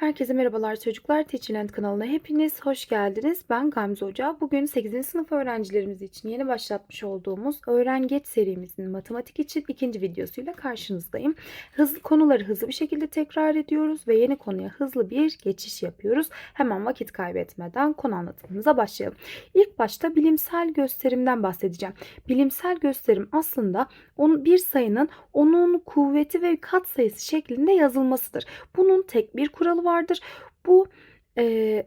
Herkese merhabalar çocuklar. Teachland kanalına hepiniz hoş geldiniz. Ben Gamze Hoca. Bugün 8. sınıf öğrencilerimiz için yeni başlatmış olduğumuz Öğren serimizin matematik için ikinci videosuyla karşınızdayım. Hızlı konuları hızlı bir şekilde tekrar ediyoruz ve yeni konuya hızlı bir geçiş yapıyoruz. Hemen vakit kaybetmeden konu anlatımımıza başlayalım. İlk başta bilimsel gösterimden bahsedeceğim. Bilimsel gösterim aslında bir sayının onun kuvveti ve katsayısı şeklinde yazılmasıdır. Bunun tek bir kuralı vardır. Bu e,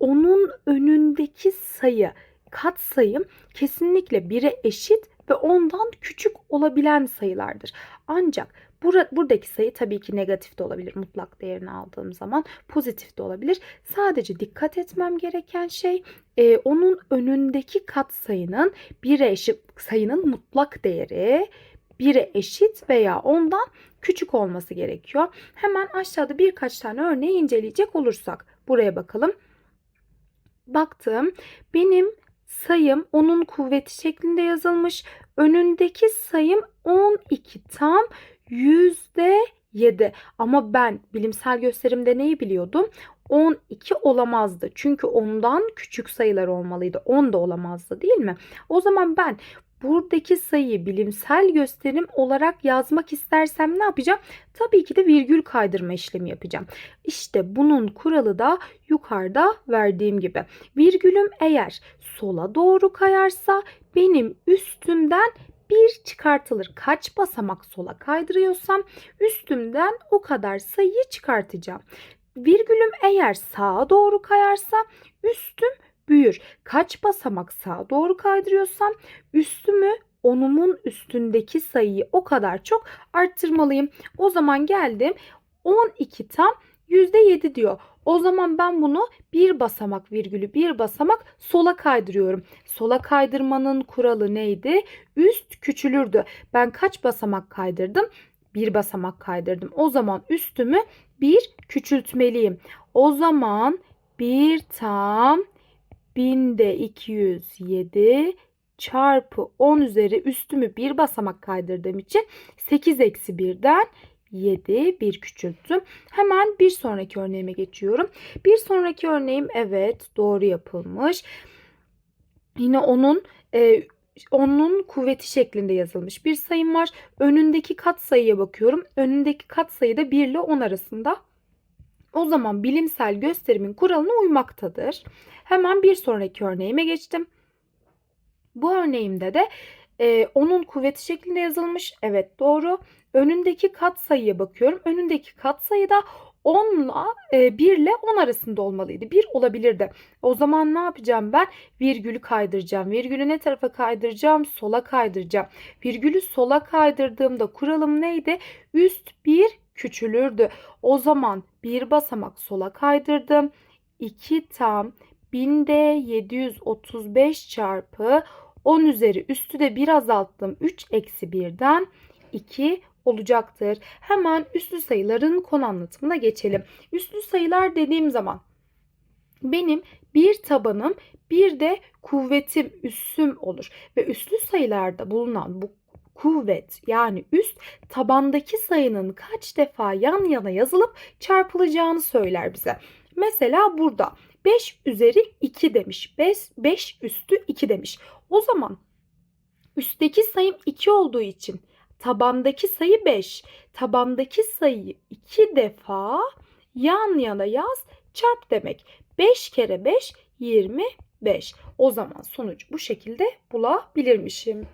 onun önündeki sayı, katsayı kesinlikle bire eşit ve ondan küçük olabilen sayılardır. Ancak bura, buradaki sayı tabii ki negatif de olabilir mutlak değerini aldığım zaman pozitif de olabilir. Sadece dikkat etmem gereken şey e, onun önündeki katsayının bire eşit sayının mutlak değeri 1'e eşit veya ondan küçük olması gerekiyor. Hemen aşağıda birkaç tane örneği inceleyecek olursak buraya bakalım. Baktım. Benim sayım onun kuvveti şeklinde yazılmış. Önündeki sayım 12 tam yüzde 7. Ama ben bilimsel gösterimde neyi biliyordum? 12 olamazdı. Çünkü ondan küçük sayılar olmalıydı. 10 da olamazdı değil mi? O zaman ben buradaki sayıyı bilimsel gösterim olarak yazmak istersem ne yapacağım? Tabii ki de virgül kaydırma işlemi yapacağım. İşte bunun kuralı da yukarıda verdiğim gibi. Virgülüm eğer sola doğru kayarsa benim üstümden bir çıkartılır. Kaç basamak sola kaydırıyorsam üstümden o kadar sayıyı çıkartacağım. Virgülüm eğer sağa doğru kayarsa üstüm büyür. Kaç basamak sağa doğru kaydırıyorsam üstümü onumun üstündeki sayıyı o kadar çok arttırmalıyım. O zaman geldim 12 tam %7 diyor. O zaman ben bunu bir basamak virgülü bir basamak sola kaydırıyorum. Sola kaydırmanın kuralı neydi? Üst küçülürdü. Ben kaç basamak kaydırdım? Bir basamak kaydırdım. O zaman üstümü bir küçültmeliyim. O zaman bir tam binde 207 çarpı 10 üzeri üstümü bir basamak kaydırdığım için 8 eksi 1'den 7 bir küçülttüm. Hemen bir sonraki örneğime geçiyorum. Bir sonraki örneğim evet doğru yapılmış. Yine onun e, onun kuvveti şeklinde yazılmış bir sayım var. Önündeki kat sayıya bakıyorum. Önündeki kat sayı da 1 ile 10 arasında. O zaman bilimsel gösterimin kuralına uymaktadır. Hemen bir sonraki örneğime geçtim. Bu örneğimde de e, onun kuvveti şeklinde yazılmış. Evet doğru. Önündeki kat sayıya bakıyorum. Önündeki kat sayı da 10'la 1 e, ile 10 arasında olmalıydı. 1 olabilirdi. O zaman ne yapacağım ben? Virgülü kaydıracağım. Virgülü ne tarafa kaydıracağım? Sola kaydıracağım. Virgülü sola kaydırdığımda kuralım neydi? Üst 1 küçülürdü. O zaman bir basamak sola kaydırdım. 2 tam binde 735 çarpı 10 üzeri üstü de bir azalttım. 3 eksi 1'den 2 olacaktır. Hemen üslü sayıların konu anlatımına geçelim. Üslü sayılar dediğim zaman benim bir tabanım bir de kuvvetim üssüm olur. Ve üslü sayılarda bulunan bu kuvvet yani üst tabandaki sayının kaç defa yan yana yazılıp çarpılacağını söyler bize. Mesela burada 5 üzeri 2 demiş. 5, 5 üstü 2 demiş. O zaman üstteki sayım 2 olduğu için tabandaki sayı 5. Tabandaki sayıyı 2 defa yan yana yaz çarp demek. 5 kere 5 25. O zaman sonucu bu şekilde bulabilirmişim.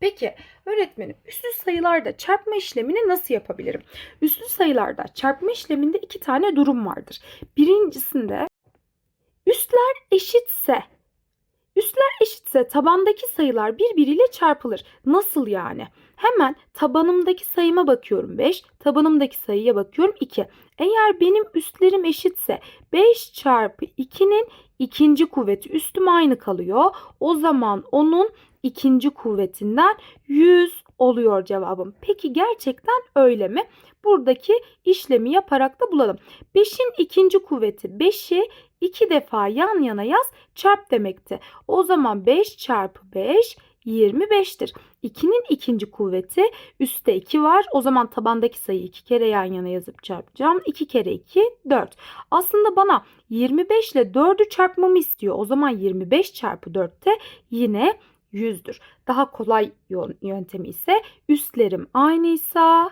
Peki öğretmenim üslü sayılarda çarpma işlemini nasıl yapabilirim? Üslü sayılarda çarpma işleminde iki tane durum vardır. Birincisinde üstler eşitse Üstler eşitse tabandaki sayılar birbiriyle çarpılır. Nasıl yani? Hemen tabanımdaki sayıma bakıyorum 5, tabanımdaki sayıya bakıyorum 2. Eğer benim üstlerim eşitse 5 çarpı 2'nin ikinci kuvveti üstüm aynı kalıyor. O zaman onun ikinci kuvvetinden 100 oluyor cevabım. Peki gerçekten öyle mi? Buradaki işlemi yaparak da bulalım. 5'in ikinci kuvveti 5'i 2 defa yan yana yaz çarp demekti. O zaman 5 çarpı 5 25'tir. 2'nin ikinci kuvveti üstte 2 var. O zaman tabandaki sayıyı 2 kere yan yana yazıp çarpacağım. 2 kere 2 4. Aslında bana 25 ile 4'ü çarpmamı istiyor. O zaman 25 çarpı 4 de yine 100'dür. Daha kolay yöntemi ise üstlerim aynıysa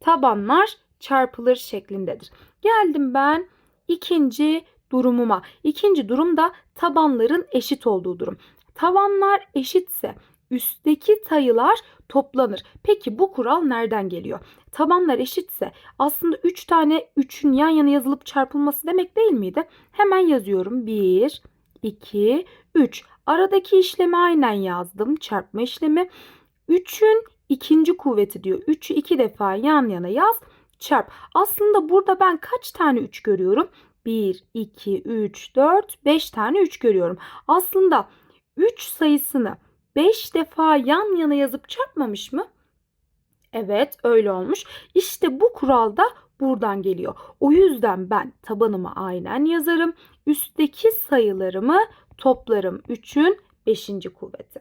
tabanlar çarpılır şeklindedir. Geldim ben ikinci durumuma. İkinci durum da tabanların eşit olduğu durum. Tabanlar eşitse üstteki sayılar toplanır. Peki bu kural nereden geliyor? Tabanlar eşitse aslında 3 tane 3'ün yan yana yazılıp çarpılması demek değil miydi? Hemen yazıyorum. 1, 2, 3. Aradaki işlemi aynen yazdım. Çarpma işlemi. 3'ün ikinci kuvveti diyor. 3'ü 2 defa yan yana yaz. Çarp. Aslında burada ben kaç tane 3 görüyorum? 1, 2, 3, 4, 5 tane 3 görüyorum. Aslında 3 sayısını 5 defa yan yana yazıp çarpmamış mı? Evet öyle olmuş. İşte bu kural da buradan geliyor. O yüzden ben tabanımı aynen yazarım. Üstteki sayılarımı toplarım 3'ün 5. kuvveti.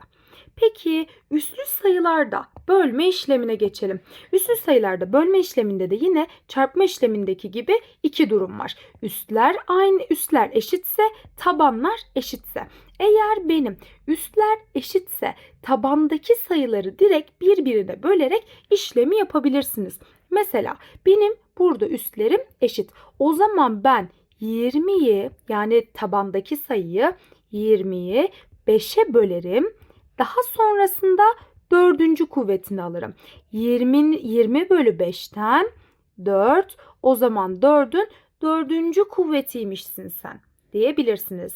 Peki üslü sayılarda bölme işlemine geçelim. Üslü sayılarda bölme işleminde de yine çarpma işlemindeki gibi iki durum var. Üstler aynı üstler eşitse tabanlar eşitse. Eğer benim üstler eşitse tabandaki sayıları direkt birbirine bölerek işlemi yapabilirsiniz. Mesela benim burada üstlerim eşit. O zaman ben 20'yi yani tabandaki sayıyı 20'yi 5'e bölerim. Daha sonrasında dördüncü kuvvetini alırım. 20, 20 bölü 5'ten 4 o zaman 4'ün dördüncü kuvvetiymişsin sen diyebilirsiniz.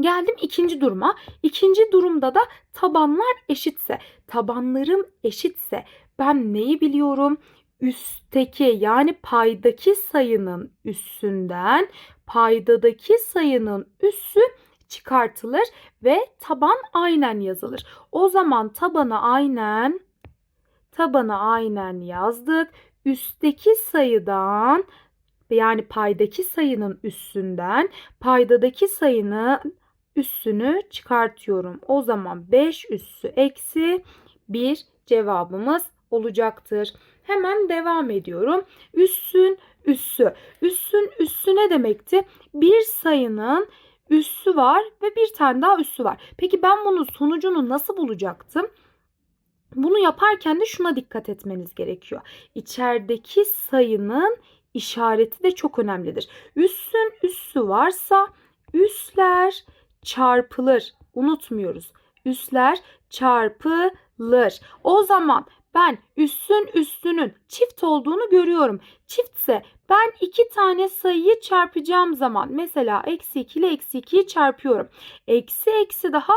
Geldim ikinci duruma. İkinci durumda da tabanlar eşitse, tabanlarım eşitse ben neyi biliyorum? Üstteki yani paydaki sayının üssünden paydadaki sayının üssü çıkartılır ve taban aynen yazılır. O zaman tabana aynen tabana aynen yazdık. Üstteki sayıdan yani paydaki sayının üssünden paydadaki sayının üssünü çıkartıyorum. O zaman 5 üssü eksi 1 cevabımız olacaktır. Hemen devam ediyorum. Üssün üssü. Üssün üssü ne demekti? Bir sayının üssü var ve bir tane daha üssü var. Peki ben bunun sonucunu nasıl bulacaktım? Bunu yaparken de şuna dikkat etmeniz gerekiyor. İçerideki sayının işareti de çok önemlidir. Üssün üssü varsa üsler çarpılır. Unutmuyoruz. Üsler çarpılır. O zaman ben üssün üstünün çift olduğunu görüyorum. Çiftse ben iki tane sayıyı çarpacağım zaman mesela eksi 2 ile eksi 2'yi çarpıyorum. Eksi eksi daha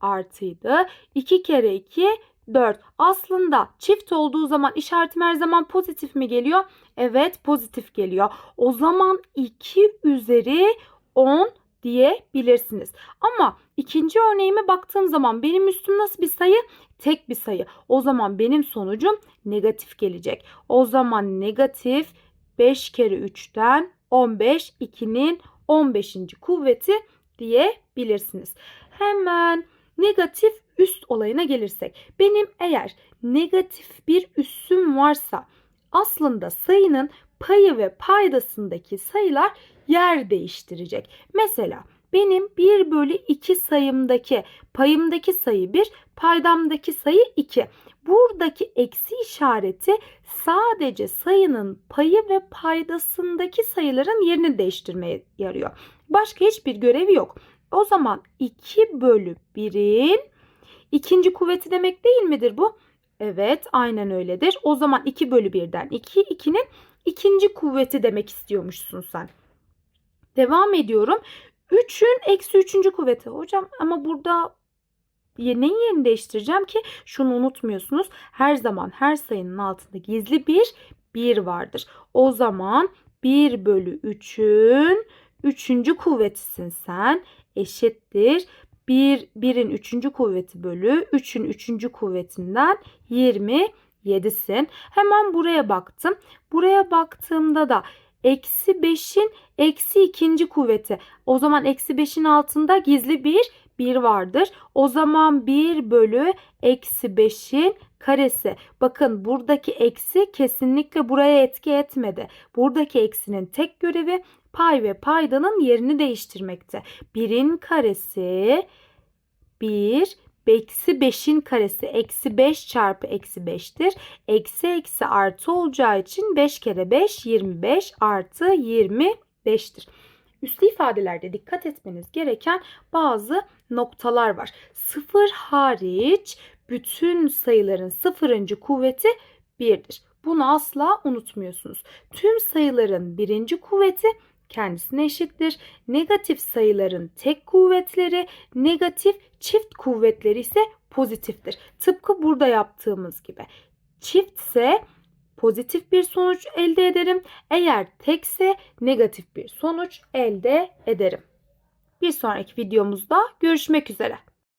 artıydı. 2 kere 2 4. Aslında çift olduğu zaman işaretim her zaman pozitif mi geliyor? Evet pozitif geliyor. O zaman 2 üzeri 10 diyebilirsiniz. Ama ikinci örneğime baktığım zaman benim üstüm nasıl bir sayı? Tek bir sayı. O zaman benim sonucum negatif gelecek. O zaman negatif 5 kere 3'ten 15 2'nin 15. kuvveti diyebilirsiniz. Hemen negatif üst olayına gelirsek. Benim eğer negatif bir üssüm varsa aslında sayının payı ve paydasındaki sayılar yer değiştirecek. Mesela benim 1 bölü 2 sayımdaki payımdaki sayı 1, paydamdaki sayı 2. Buradaki eksi işareti sadece sayının payı ve paydasındaki sayıların yerini değiştirmeye yarıyor. Başka hiçbir görevi yok. O zaman 2 bölü 1'in ikinci kuvveti demek değil midir bu? Evet aynen öyledir. O zaman 2 bölü 1'den 2, 2'nin ikinci kuvveti demek istiyormuşsun sen. Devam ediyorum. 3'ün eksi 3. kuvveti. Hocam ama burada neyin yerini değiştireceğim ki? Şunu unutmuyorsunuz. Her zaman her sayının altında gizli bir 1 vardır. O zaman 1 bölü 3'ün 3. kuvvetisin sen. Eşittir. 1, 1'in 3. kuvveti bölü 3'ün 3. kuvvetinden 27'sin. Hemen buraya baktım. Buraya baktığımda da Eksi 5'in eksi ikinci kuvveti. O zaman eksi 5'in altında gizli bir 1 1 vardır. O zaman 1 bölü eksi 5'in karesi. Bakın buradaki eksi kesinlikle buraya etki etmedi. Buradaki eksinin tek görevi pay ve paydanın yerini değiştirmekte. 1'in karesi 1 eksi 5'in karesi eksi 5 çarpı eksi 5'tir. Eksi eksi artı olacağı için 5 kere 5 25 artı 25'tir. Üslü ifadelerde dikkat etmeniz gereken bazı noktalar var. Sıfır hariç bütün sayıların sıfırıncı kuvveti 1'dir. Bunu asla unutmuyorsunuz. Tüm sayıların birinci kuvveti kendisine eşittir. Negatif sayıların tek kuvvetleri, negatif çift kuvvetleri ise pozitiftir. Tıpkı burada yaptığımız gibi. Çiftse pozitif bir sonuç elde ederim. Eğer tekse negatif bir sonuç elde ederim. Bir sonraki videomuzda görüşmek üzere.